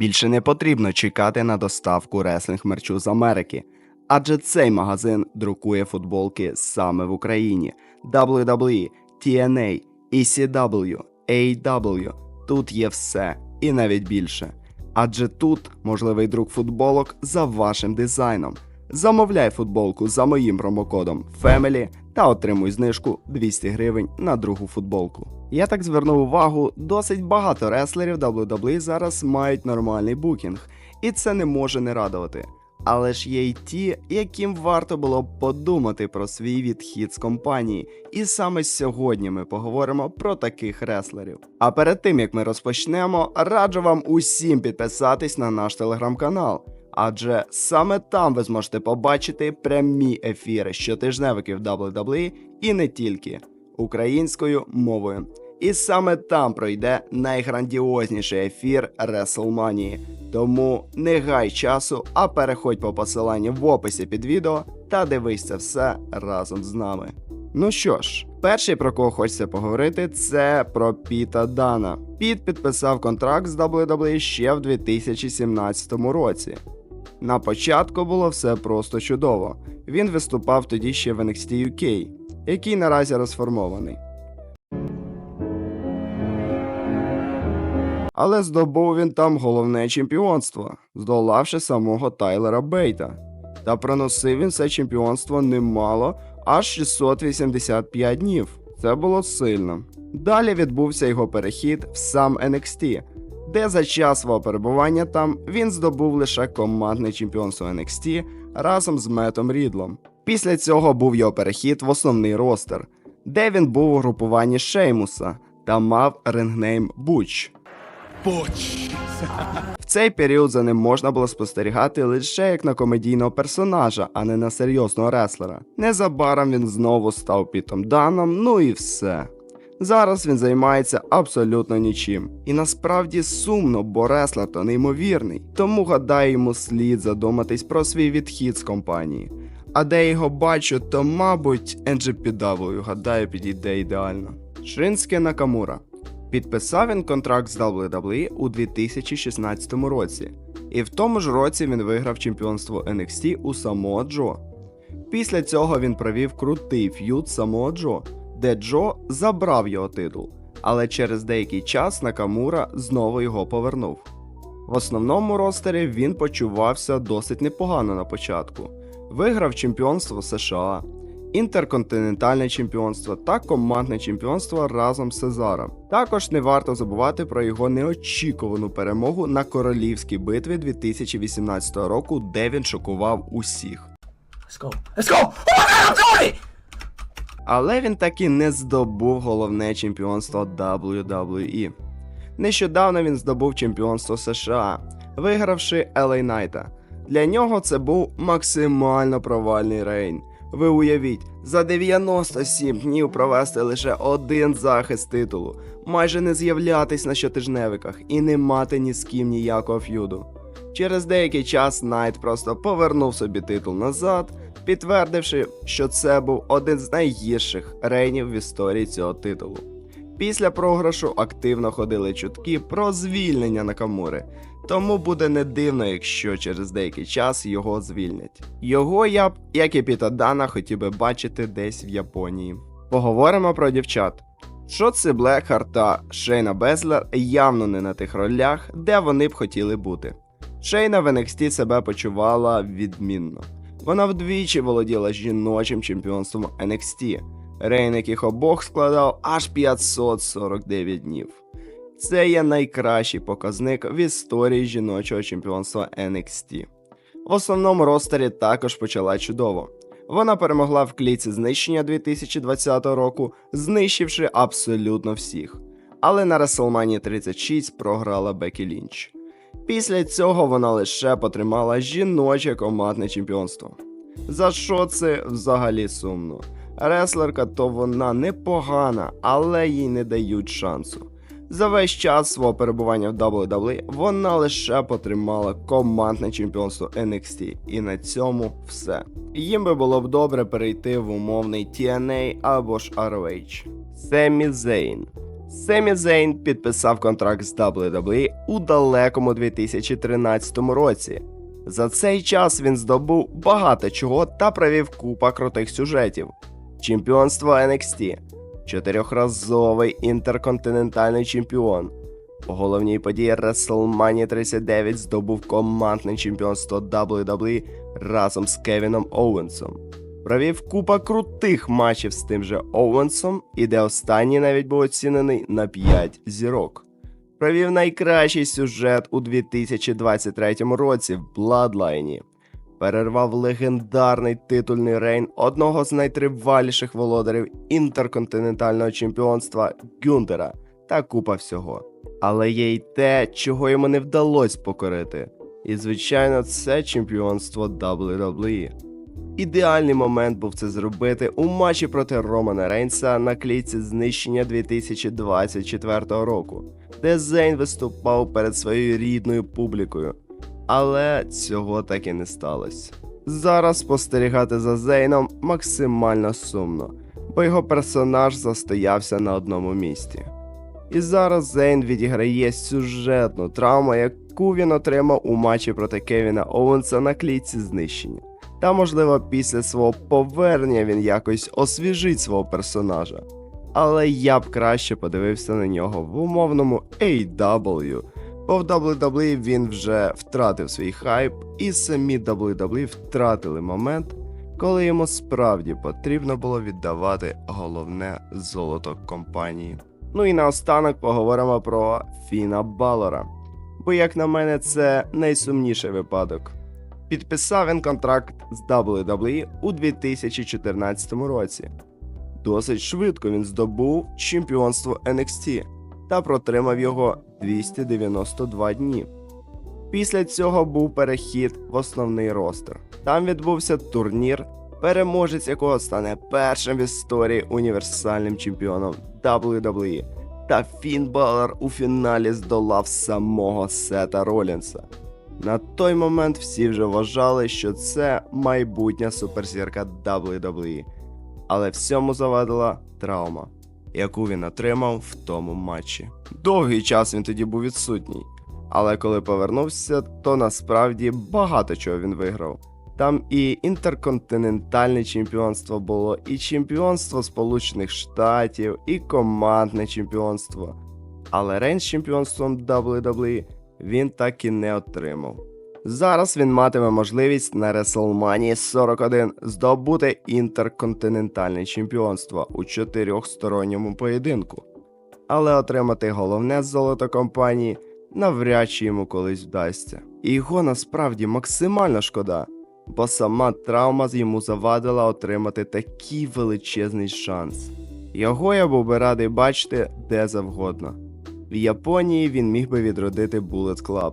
Більше не потрібно чекати на доставку реслінг мерчу з Америки, адже цей магазин друкує футболки саме в Україні. WWE, TNA, ECW, AW. Тут є все і навіть більше. Адже тут можливий друк футболок за вашим дизайном. Замовляй футболку за моїм промокодом FAMILY та отримуй знижку 200 гривень на другу футболку. Я так звернув увагу, досить багато реслерів WWE зараз мають нормальний букінг, і це не може не радувати. Але ж є й ті, яким варто було б подумати про свій відхід з компанії. І саме сьогодні ми поговоримо про таких реслерів. А перед тим як ми розпочнемо, раджу вам усім підписатись на наш телеграм-канал. Адже саме там ви зможете побачити прямі ефіри щотижневиків WWE і не тільки українською мовою. І саме там пройде найграндіозніший ефір WrestleMania. Тому не гай часу, а переходь по посиланню в описі під відео та дивись це все разом з нами. Ну що ж, перший про кого хочеться поговорити, це про Піта Дана. Піт підписав контракт з WWE ще в 2017 році. На початку було все просто чудово. Він виступав тоді ще в NXT UK, який наразі розформований. Але здобув він там головне чемпіонство, здолавши самого Тайлера Бейта. Та проносив він це чемпіонство немало, аж 685 днів. Це було сильно. Далі відбувся його перехід в сам NXT, де за час свого перебування там він здобув лише командне чемпіонство NXT разом з Метом Рідлом. Після цього був його перехід в основний ростер, де він був у групуванні Шеймуса та мав рингнейм Буч. Буч. В цей період за ним можна було спостерігати лише як на комедійного персонажа, а не на серйозного реслера. Незабаром він знову став Пітом Даном, ну і все. Зараз він займається абсолютно нічим. І насправді сумно, бо реслер то неймовірний. Тому гадаю, йому слід задуматись про свій відхід з компанії. А де його бачу, то мабуть NGPW, гадаю, підійде ідеально. Шинське Накамура. Підписав він контракт з WWE у 2016 році, і в тому ж році він виграв чемпіонство NXT у Самоа Джо. Після цього він провів крутий ф'юд з Самоа Джо, де Джо забрав його титул, але через деякий час Накамура знову його повернув. В основному ростері він почувався досить непогано на початку. Виграв чемпіонство США, інтерконтинентальне чемпіонство та командне чемпіонство разом з Сезаром. Також не варто забувати про його неочікувану перемогу на королівській битві 2018 року, де він шокував усіх. Let's go. Let's go. Oh my god! Але він таки не здобув головне чемпіонство WWE. Нещодавно він здобув чемпіонство США, вигравши LA Найта. Для нього це був максимально провальний рейн. Ви уявіть, за 97 днів провести лише один захист титулу, майже не з'являтись на щотижневиках і не мати ні з ким ніякого ф'юду. Через деякий час Найт просто повернув собі титул назад, підтвердивши, що це був один з найгірших рейнів в історії цього титулу. Після програшу активно ходили чутки про звільнення Накамури, тому буде не дивно, якщо через деякий час його звільнять. Його я б, як і Піта Дана, хотів би бачити десь в Японії. Поговоримо про дівчат. Шотси Блекхарт та Шейна Безлер явно не на тих ролях, де вони б хотіли бути. Шейна в NXT себе почувала відмінно. Вона вдвічі володіла жіночим чемпіонством NXT, рейн яких обох складав аж 549 днів. Це є найкращий показник в історії жіночого чемпіонства NXT. В основному ростері також почала чудово. Вона перемогла в кліці знищення 2020 року, знищивши абсолютно всіх. Але на WrestleMania 36 програла Бекі Лінч. Після цього вона лише потримала жіноче командне чемпіонство. За що це взагалі сумно? Реслерка то вона непогана, але їй не дають шансу. За весь час свого перебування в WWE вона лише потримала командне чемпіонство NXT, і на цьому все. Їм би було б добре перейти в умовний TNA або ж ROH. Семі Зейн. Семі Зейн підписав контракт з WWE у далекому 2013 році. За цей час він здобув багато чого та провів купа крутих сюжетів. Чемпіонство NXT, чотирьохразовий інтерконтинентальний чемпіон. У головній події WrestleMania 39 здобув командне чемпіонство WWE разом з Кевіном Оуенсом. Провів купа крутих матчів з тим же Оуенсом, і де останній навіть був оцінений на 5 зірок. Провів найкращий сюжет у 2023 році в Бладлайні. Перервав легендарний титульний рейн одного з найтриваліших володарів інтерконтинентального чемпіонства Гюнтера та купа всього. Але є й те, чого йому не вдалося покорити. І, звичайно, це чемпіонство WWE. Ідеальний момент був це зробити у матчі проти Романа Рейнса на клітці знищення 2024 року, де Зейн виступав перед своєю рідною публікою. Але цього так і не сталося. Зараз спостерігати за Зейном максимально сумно, бо його персонаж застоявся на одному місці. І зараз Зейн відіграє сюжетну травму, яку він отримав у матчі проти Кевіна Оуенса на клітці знищення. Та, можливо, після свого повернення він якось освіжить свого персонажа. Але я б краще подивився на нього в умовному AW, бо в WWE він вже втратив свій хайп, і самі WWE втратили момент, коли йому справді потрібно було віддавати головне золото компанії. Ну і наостанок поговоримо про Фіна Балора. Бо, як на мене, це найсумніший випадок. Підписав він контракт з WWE у 2014 році. Досить швидко він здобув чемпіонство NXT та протримав його 292 дні. Після цього був перехід в основний ростер. Там відбувся турнір, переможець якого стане першим в історії універсальним чемпіоном WWE. Та Фін Балор у фіналі здолав самого Сета Ролінса. На той момент всі вже вважали, що це майбутня суперзірка WWE, але всьому завадила травма, яку він отримав в тому матчі. Довгий час він тоді був відсутній, але коли повернувся, то насправді багато чого він виграв. Там і інтерконтинентальне чемпіонство було, і чемпіонство Сполучених Штатів, і командне чемпіонство. Але рейн з чемпіонством WWE він так і не отримав. Зараз він матиме можливість на WrestleMania 41 здобути інтерконтинентальне чемпіонство у чотирьохсторонньому поєдинку. Але отримати головне золото компанії навряд чи йому колись вдасться. І його насправді максимально шкода, бо сама травма йому завадила отримати такий величезний шанс. Його я був би радий бачити де завгодно. В Японії він міг би відродити Bullet Club.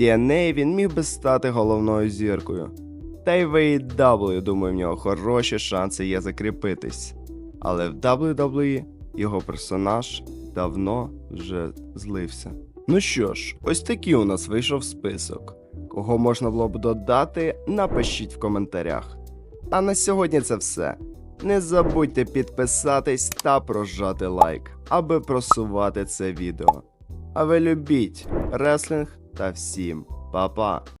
TNA він міг би стати головною зіркою. Та й в AEW, думаю, в нього хороші шанси є закріпитись. Але в WWE його персонаж давно вже злився. Ну що ж, ось такий у нас вийшов список. Кого можна було б додати, напишіть в коментарях. А на сьогодні це все. Не забудьте підписатись та прожати лайк, аби просувати це відео. А ви любіть реслінг та всім па-па!